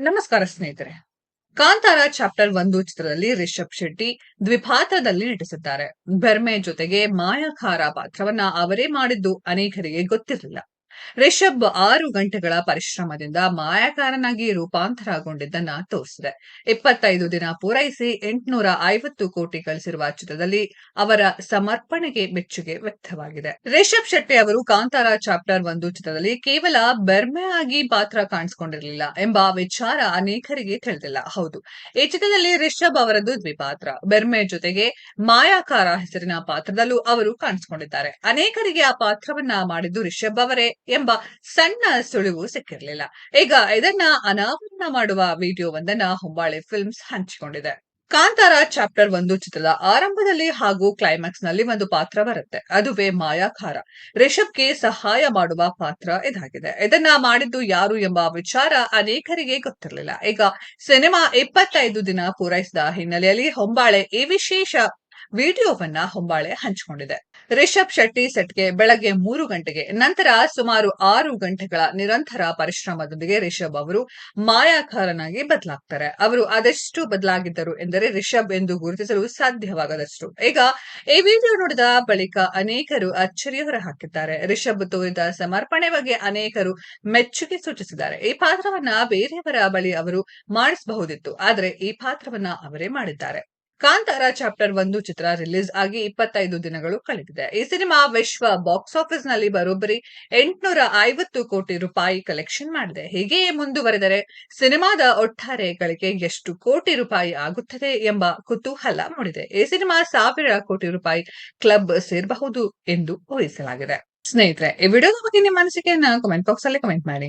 ನಮಸ್ಕಾರ ಸ್ನೇಹಿತರೆ. ಕಾಂತಾರ ಚಾಪ್ಟರ್ ಒಂದು ಚಿತ್ರದಲ್ಲಿ ರಿಷಬ್ ಶೆಟ್ಟಿ ದ್ವಿಪಾತ್ರದಲ್ಲಿ ನಟಿಸಿದ್ದಾರೆ. ಬೆರ್ಮೆ ಜೊತೆಗೆ ಮಾಯಾಕಾರ ಪಾತ್ರವನ್ನ ಅವರೇ ಮಾಡಿದ್ದು ಅನೇಕರಿಗೆ ಗೊತ್ತಿರಲಿಲ್ಲ. ರಿಷಬ್ ಆರು ಗಂಟೆಗಳ ಪರಿಶ್ರಮದಿಂದ ಮಾಯಾಕಾರನಾಗಿ ರೂಪಾಂತರಗೊಂಡಿದ್ದನ್ನ ತೋರಿಸಿದೆ. ಇಪ್ಪತ್ತೈದು ದಿನ ಪೂರೈಸಿ ಎಂಟುನೂರ ಐವತ್ತು ಕೋಟಿ ಗಳಿಸಿರುವ ಚಿತ್ರದಲ್ಲಿ ಅವರ ಸಮರ್ಪಣೆಗೆ ಮೆಚ್ಚುಗೆ ವ್ಯಕ್ತವಾಗಿದೆ. ರಿಷಬ್ ಶೆಟ್ಟಿ ಅವರು ಕಾಂತಾರ ಚಾಪ್ಟರ್ ಒಂದು ಚಿತ್ರದಲ್ಲಿ ಕೇವಲ ಬೆರ್ಮೆ ಆಗಿ ಪಾತ್ರ ಕಾಣಿಸಿಕೊಂಡಿರಲಿಲ್ಲ ಎಂಬ ವಿಚಾರ ಅನೇಕರಿಗೆ ತಿಳಿದಿಲ್ಲ. ಹೌದು, ಈ ಚಿತ್ರದಲ್ಲಿ ರಿಷಬ್ ಅವರದ್ದು ದ್ವಿಪಾತ್ರ. ಬೆರ್ಮೆ ಜೊತೆಗೆ ಮಾಯಾಕಾರ ಹೆಸರಿನ ಪಾತ್ರದಲ್ಲೂ ಅವರು ಕಾಣಿಸಿಕೊಂಡಿದ್ದಾರೆ. ಅನೇಕರಿಗೆ ಆ ಪಾತ್ರವನ್ನ ಮಾಡಿದ್ದು ರಿಷಬ್ ಅವರೇ. ಎಂಬ ಸಣ್ಣ ಸುಳಿವು ಸಿಕ್ಕಿರಲಿಲ್ಲ. ಈಗ ಇದನ್ನ ಅನಾವರಣ ಮಾಡುವ ವಿಡಿಯೋವೊಂದನ್ನ ಹೊಂಬಾಳೆ ಫಿಲ್ಮ್ಸ್ ಹಂಚಿಕೊಂಡಿದೆ. ಕಾಂತಾರ ಚಾಪ್ಟರ್ ಒಂದು ಚಿತ್ರದ ಆರಂಭದಲ್ಲಿ ಹಾಗೂ ಕ್ಲೈಮ್ಯಾಕ್ಸ್ನಲ್ಲಿ ಒಂದು ಪಾತ್ರ ಬರುತ್ತೆ. ಅದುವೇ ಮಾಯಾಕಾರ ರಿಷಬ್ಗೆ ಸಹಾಯ ಮಾಡುವ ಪಾತ್ರ ಇದಾಗಿದೆ. ಇದನ್ನ ಮಾಡಿದ್ದು ಯಾರು ಎಂಬ ವಿಚಾರ ಅನೇಕರಿಗೆ ಗೊತ್ತಿರಲಿಲ್ಲ. ಈಗ ಸಿನಿಮಾ ಇಪ್ಪತ್ತೈದು ದಿನ ಪೂರೈಸಿದ ಹಿನ್ನೆಲೆಯಲ್ಲಿ ಹೊಂಬಾಳೆ ಈ ವಿಶೇಷ ವಿಡಿಯೋವನ್ನ ಹೊಂಬಾಳೆ ಹಂಚಿಕೊಂಡಿದೆ. ರಿಷಬ್ ಶೆಟ್ಟಿ ಸೆಟ್ಗೆ ಬೆಳಗ್ಗೆ ಮೂರು ಗಂಟೆಗೆ, ನಂತರ ಸುಮಾರು ಆರು ಗಂಟೆಗಳ ನಿರಂತರ ಪರಿಶ್ರಮದೊಂದಿಗೆ ರಿಷಬ್ ಅವರು ಮಾಯಾಕಾರನಾಗಿ ಬದಲಾಗ್ತಾರೆ. ಅವರು ಅದೆಷ್ಟು ಬದಲಾಗಿದ್ದರು ಎಂದರೆ ರಿಷಬ್ ಎಂದು ಗುರುತಿಸಲು ಸಾಧ್ಯವಾಗದಷ್ಟು. ಈಗ ಈ ವಿಡಿಯೋ ನೋಡಿದ ಬಳಿಕ ಅನೇಕರು ಅಚ್ಚರಿ ಹಾಕಿದ್ದಾರೆ. ರಿಷಬ್ ತೋರಿದ ಸಮರ್ಪಣೆ ಬಗ್ಗೆ ಅನೇಕರು ಮೆಚ್ಚುಗೆ ಸೂಚಿಸಿದ್ದಾರೆ. ಈ ಪಾತ್ರವನ್ನ ಬೇರೆಯವರ ಬಳಿ ಅವರು ಮಾಡಿಸಬಹುದಿತ್ತು, ಆದರೆ ಈ ಪಾತ್ರವನ್ನ ಅವರೇ ಮಾಡಿದ್ದಾರೆ. ಕಾಂತಾರ ಚಾಪ್ಟರ್ ಒಂದು ಚಿತ್ರ ರಿಲೀಸ್ ಆಗಿ ಇಪ್ಪತ್ತೈದು ದಿನಗಳು ಕಳೆದಿದೆ. ಈ ಸಿನಿಮಾ ವಿಶ್ವ ಬಾಕ್ಸ್ ಆಫೀಸ್ನಲ್ಲಿ ಬರೋಬ್ಬರಿ ಎಂಟುನೂರ ಐವತ್ತು ಕೋಟಿ ರೂಪಾಯಿ ಕಲೆಕ್ಷನ್ ಮಾಡಿದೆ. ಹೀಗೆಯೇ ಮುಂದುವರೆದರೆ ಸಿನಿಮಾದ ಒಟ್ಟಾರೆ ಗಳಿಕೆ ಎಷ್ಟು ಕೋಟಿ ರೂಪಾಯಿ ಆಗುತ್ತದೆ ಎಂಬ ಕುತೂಹಲ ಮೂಡಿದೆ. ಈ ಸಿನಿಮಾ ಸಾವಿರ ಕೋಟಿ ರೂಪಾಯಿ ಕ್ಲಬ್ ಸೇರಬಹುದು ಎಂದು ಊಹಿಸಲಾಗಿದೆ. ಸ್ನೇಹಿತರೆ, ಈ ವಿಡಿಯೋದ ಬಗ್ಗೆ ನಿಮ್ಮ ಅನಿಸಿಕೆಯನ್ನ ಕಮೆಂಟ್ ಬಾಕ್ಸ್ ಅಲ್ಲಿ ಕಮೆಂಟ್ ಮಾಡಿ.